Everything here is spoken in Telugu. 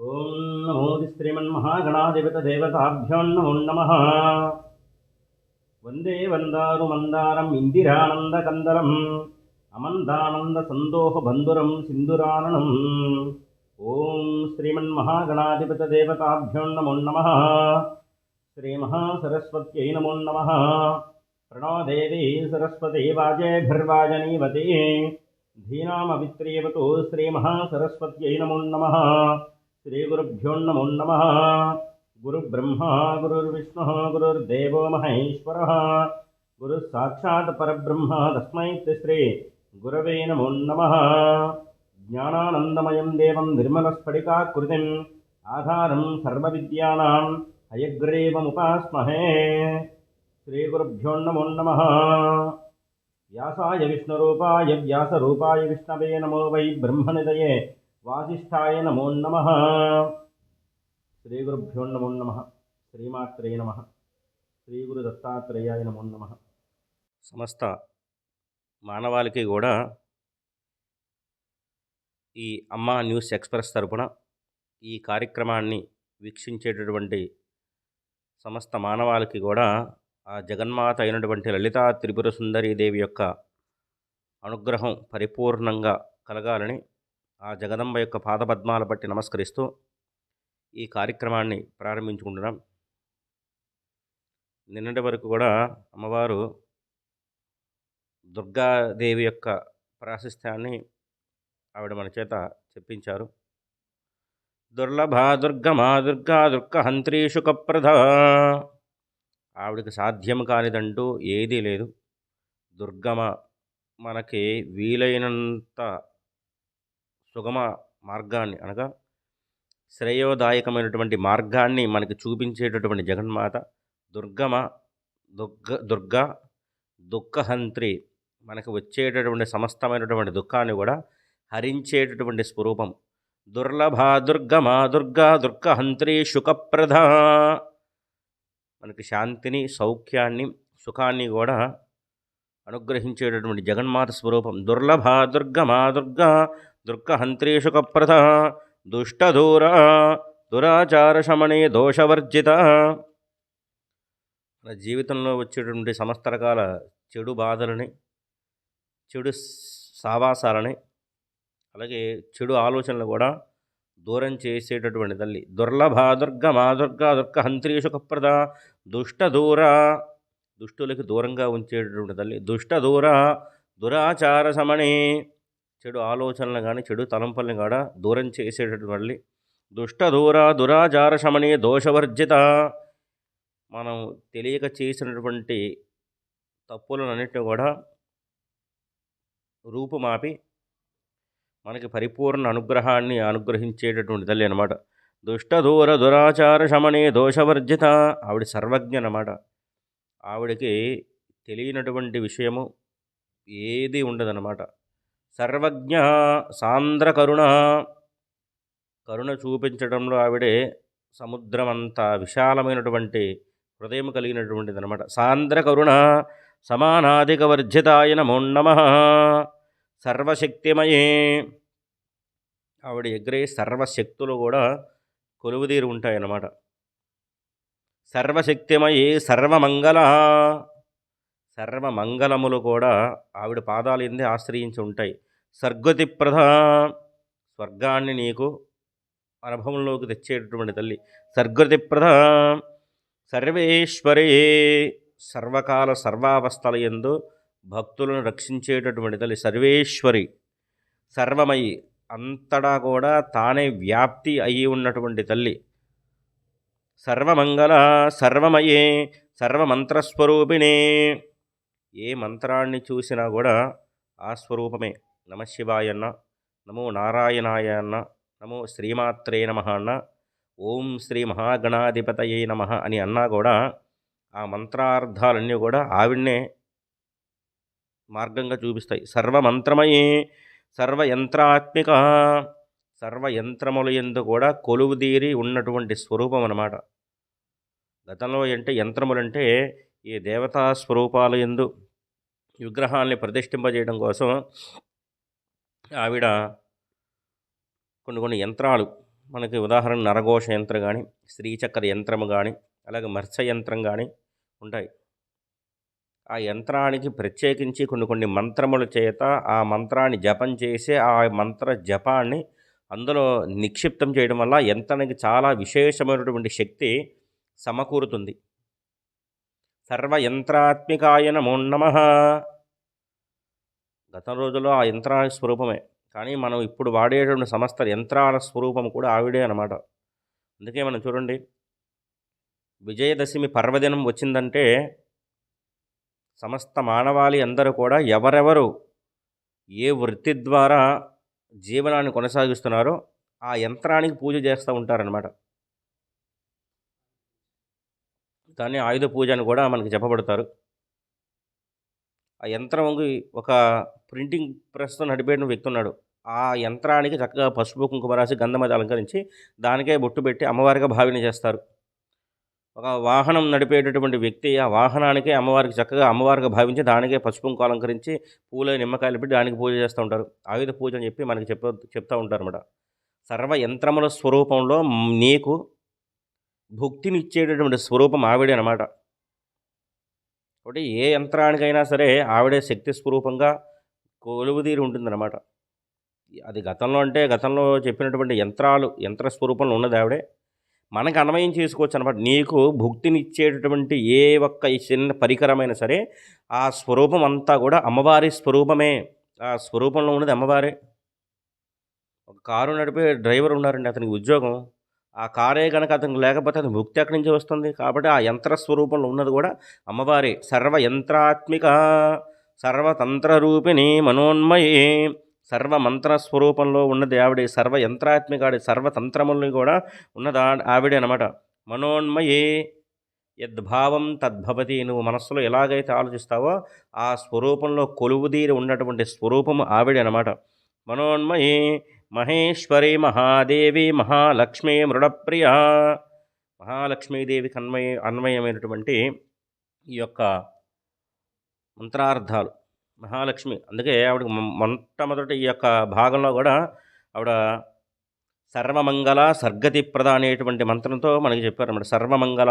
ఓం నమోది శ్రీమన్మహాగణాధిపతదేవతాభ్యో నమో నమ. వందే వందారు మందారం ఇందిరానందకందరం అమందానంద సందోహ బంధురం సింధురాననం. ఓం శ్రీమన్మహాగణాధిపతదేవతాభ్యో నమో నమ. శ్రీమహాసరస్వత్యై నమో నమ. ప్రణోదేవి సరస్వతి వాజేభిర్వాజనీవతి ధీనామవిత్రియవతు శ్రీమహాసరస్వత్యై నమో నమ. శ్రీగురుభ్యో నమో నమ. గురుబ్రహ్మ గురుర్విష్ణు గురుర్దేవో మహేశ్వర. గురు సాక్షాత్ పరబ్రహ్మ తస్మై శ్రీ గురవే నమో నమ. జ్ఞానానందమయం దేవం నిర్మలస్ఫటికాకృతిం ఆధారం సర్వవిద్యానాం హయగ్రీవముపాస్మహే. శ్రీగురుభ్యో నమో నమ. వ్యాసాయ విష్ణురూపాయ వ్యాసరూపాయ విష్ణవే నమో వై బ్రహ్మనిదయే వాసిష్ఠాయ నమో నమ. శ్రీ గురుభ్యో నమో నమ. శ్రీమాత్రే నమ. శ్రీ గురు దత్తాత్రేయాయ నమో నమ. సమస్త మానవాళికి కూడా ఈ అమ్మ న్యూస్ ఎక్స్ప్రెస్ తరపున ఈ కార్యక్రమాన్ని వీక్షించేటటువంటి సమస్త మానవాళికి కూడా ఆ జగన్మాత అయినటువంటి లలితా త్రిపుర సుందరీదేవి యొక్క అనుగ్రహం పరిపూర్ణంగా కలగాలని ఆ జగదంబ యొక్క పాదపద్మాల బట్టి నమస్కరిస్తూ ఈ కార్యక్రమాన్ని ప్రారంభించుకుంటున్నాం. నిన్నటి వరకు కూడా అమ్మవారు దుర్గాదేవి యొక్క ప్రాశస్త్యాన్ని ఆవిడ మన చేత చెప్పించారు. దుర్లభ దుర్గమా దుర్గా దుర్గ హంత్రీ ఆవిడకి సాధ్యం కానిదంటూ ఏదీ లేదు. దుర్గమ మనకి వీలైనంత సుగమ మార్గాన్ని అనగా శ్రేయోదాయకమైనటువంటి మార్గాన్ని మనకి చూపించేటటువంటి జగన్మాత దుర్గమ దుర్గ దుర్గ దుఃఖహంత్రి మనకు వచ్చేటటువంటి సమస్తమైనటువంటి దుఃఖాన్ని కూడా హరించేటటువంటి స్వరూపం. దుర్లభ దుర్గమ దుర్గా దుర్గహంత్రి శుకప్రధ మనకి శాంతిని సౌఖ్యాన్ని సుఖాన్ని కూడా అనుగ్రహించేటటువంటి జగన్మాత స్వరూపం. దుర్లభ దుర్గమా దుర్గా దుర్గహంత్రీషుకప్రథ దుష్టదూర దురాచారశమణే దోషవర్జిత మన జీవితంలో వచ్చేటువంటి సమస్త రకాల చెడు బాధలని చెడు సావాసాలని అలాగే చెడు ఆలోచనలు కూడా దూరం చేసేటటువంటి తల్లి. దుర్లభా దుర్గమా మాదుర్గ దుర్గ హంత్రీషుకప్రద దుష్ట దూర దుష్టులకి దూరంగా ఉంచేటటువంటి తల్లి. దుష్ట దూర దురాచార సమణే చెడు ఆలోచనలు కానీ చెడు తలంపల్ని కూడా దూరం చేసేటటువంటి మళ్ళీ దుష్ట దూర దురాచార దోషవర్జిత. మనం తెలియక చేసినటువంటి తప్పులన్నింటినీ కూడా రూపుమాపి మనకి పరిపూర్ణ అనుగ్రహాన్ని అనుగ్రహించేటటువంటి తల్లి అనమాట దుష్టదూర దురాచార శమని దోషవర్జిత ఆవిడ సర్వజ్ఞ అనమాట ఆవిడకి తెలియనటువంటి విషయము ఏది ఉండదన్నమాట. సర్వజ్ఞ సాంద్రకరుణ. కరుణ చూపించడంలో ఆవిడే సముద్రమంతా విశాలమైనటువంటి హృదయం కలిగినటువంటిది అనమాట సాంద్రకరుణ సమానాధిక వర్జితాయ నమో నమ. సర్వశక్తిమయే. ఆవిడ ఎగ్రే సర్వశక్తులు కూడా కొలువుదీరి ఉంటాయన్నమాట. సర్వశక్తిమయే సర్వమంగళ. సర్వమంగళములు కూడా ఆవిడ పాదాలు ఎందే ఆశ్రయించి ఉంటాయి. సర్గతి ప్రధ స్వర్గాన్ని నీకు అనుభవంలోకి తెచ్చేటటువంటి తల్లి. సర్గతి ప్రధ సర్వేశ్వరే సర్వకాల సర్వావస్థల ఎందు భక్తులను రక్షించేటటువంటి తల్లి సర్వేశ్వరి. సర్వమయి అంతటా కూడా తానే వ్యాప్తి అయి ఉన్నటువంటి తల్లి. సర్వమంగళ సర్వమయే సర్వమంత్రస్వరూపిణే. ఏ మంత్రాన్ని చూసినా కూడా ఆ స్వరూపమే. నమశివాయ అన్న నమో నారాయణాయ అన్న నమో శ్రీమాత్రే నమ అన్న ఓం శ్రీ మహాగణాధిపతయే నమ అని అన్నా కూడా ఆ మంత్రార్థాలన్నీ కూడా ఆవిడ్నే మార్గంగా చూపిస్తాయి. సర్వమంత్రమయే సర్వయంత్రాత్మిక సర్వయంత్రముల ఎందు కూడా కొలువుదీరి ఉన్నటువంటి స్వరూపం అన్నమాట. గతంలో అంటే యంత్రములంటే ఈ దేవతా స్వరూపాల ఎందు విగ్రహాల్ని ప్రతిష్ఠింపజేయడం కోసం ఆవిడ కొన్ని కొన్ని యంత్రాలు మనకి ఉదాహరణ నరఘోష యంత్రం కానీ స్త్రీచక్ర యంత్రము కానీ అలాగే మత్స్య యంత్రం కానీ ఉంటాయి. ఆ యంత్రానికి ప్రత్యేకించి కొన్ని కొన్ని మంత్రముల చేత ఆ మంత్రాన్ని జపం చేసి ఆ మంత్ర జపాన్ని అందులో నిక్షిప్తం చేయడం వల్ల యంత్రానికి చాలా విశేషమైనటువంటి శక్తి సమకూరుతుంది. సర్వయంత్రాత్మికాయ నమో నమ. గత రోజుల్లో ఆ యంత్రాల స్వరూపమే. కానీ మనం ఇప్పుడు వాడేటువంటి సమస్త యంత్రాల స్వరూపం కూడా ఆవిడే అనమాట అందుకే మనం చూడండి. విజయదశమి పర్వదినం వచ్చిందంటే సమస్త మానవాళి అందరూ కూడా ఎవరెవరు ఏ వృత్తి ద్వారా జీవనాన్ని కొనసాగిస్తున్నారో ఆ యంత్రానికి పూజ చేస్తూ ఉంటారనమాట దాన్ని ఆయుధ పూజ అని కూడా మనకి చెప్పబడతారు. ఆ యంత్రంకి ఒక ప్రింటింగ్ ప్రెస్తో నడిపేట వ్యక్తి ఉన్నాడు ఆ యంత్రానికి చక్కగా పసుపు కుంకుమ రాసి గంధం అది అలంకరించి దానికే బొట్టు పెట్టి అమ్మవారిగా భావిని చేస్తారు. ఒక వాహనం నడిపేటటువంటి వ్యక్తి ఆ వాహనానికే అమ్మవారికి చక్కగా అమ్మవారిగా భావించి దానికే పసుపు కుంకుమ అలంకరించి పూల నిమ్మకాయలు పెట్టి దానికి పూజ చేస్తూ ఉంటారు. ఆయుధ పూజ అని చెప్పి మనకి చెప్ చెప్తూ ఉంటారు అనమాట సర్వ యంత్రముల స్వరూపంలో నీకు భుక్తినిచ్చేటటువంటి స్వరూపం ఆవిడే అనమాట ఒకటి ఏ యంత్రానికైనా సరే ఆవిడే శక్తి స్వరూపంగా కొలువుదీరి ఉంటుందన్నమాట. అది గతంలో అంటే గతంలో చెప్పినటువంటి యంత్రాలు యంత్ర స్వరూపంలో ఉన్నది ఆవిడే. మనకు అన్వయం చేసుకోవచ్చు అనమాట నీకు భుక్తినిచ్చేటటువంటి ఏ ఒక్క ఈ చిన్న పరికరమైనా సరే ఆ స్వరూపం అంతా కూడా అమ్మవారి స్వరూపమే. ఆ స్వరూపంలో ఉన్నది అమ్మవారే. ఒక కారు నడిపే డ్రైవర్ ఉన్నారండి అతనికి ఉద్యోగం. ఆ కారే కనుక అతనికి లేకపోతే అతని భుక్తి ఎక్కడి నుంచి వస్తుంది? కాబట్టి ఆ యంత్ర స్వరూపంలో ఉన్నది కూడా అమ్మవారే. సర్వ యంత్రాత్మిక సర్వతంత్ర రూపిణి మనోన్మయే. సర్వ మంత్ర స్వరూపంలో ఉన్నది ఆవిడే సర్వ యంత్రాత్మికాడి సర్వతంత్రముల్ని కూడా ఉన్నది ఆవిడే అనమాట మనోన్మయే. యద్భావం తద్భవతి నువ్వు మనస్సులో ఎలాగైతే ఆలోచిస్తావో ఆ స్వరూపంలో కొలువుదీరి ఉన్నటువంటి స్వరూపము ఆవిడే అనమాట మనోన్మయే. మహేశ్వరి మహాదేవి మహాలక్ష్మి మృడప్రియ. మహాలక్ష్మీదేవికి అన్వయ అన్వయమైనటువంటి ఈ యొక్క మంత్రార్థాలు మహాలక్ష్మి. అందుకే ఆవిడ మొట్టమొదటి ఈ యొక్క భాగంలో కూడా ఆవిడ సర్వమంగళ సర్గతి ప్రద అనేటువంటి మంత్రంతో మనకి చెప్పారు అన్నమాట సర్వమంగళ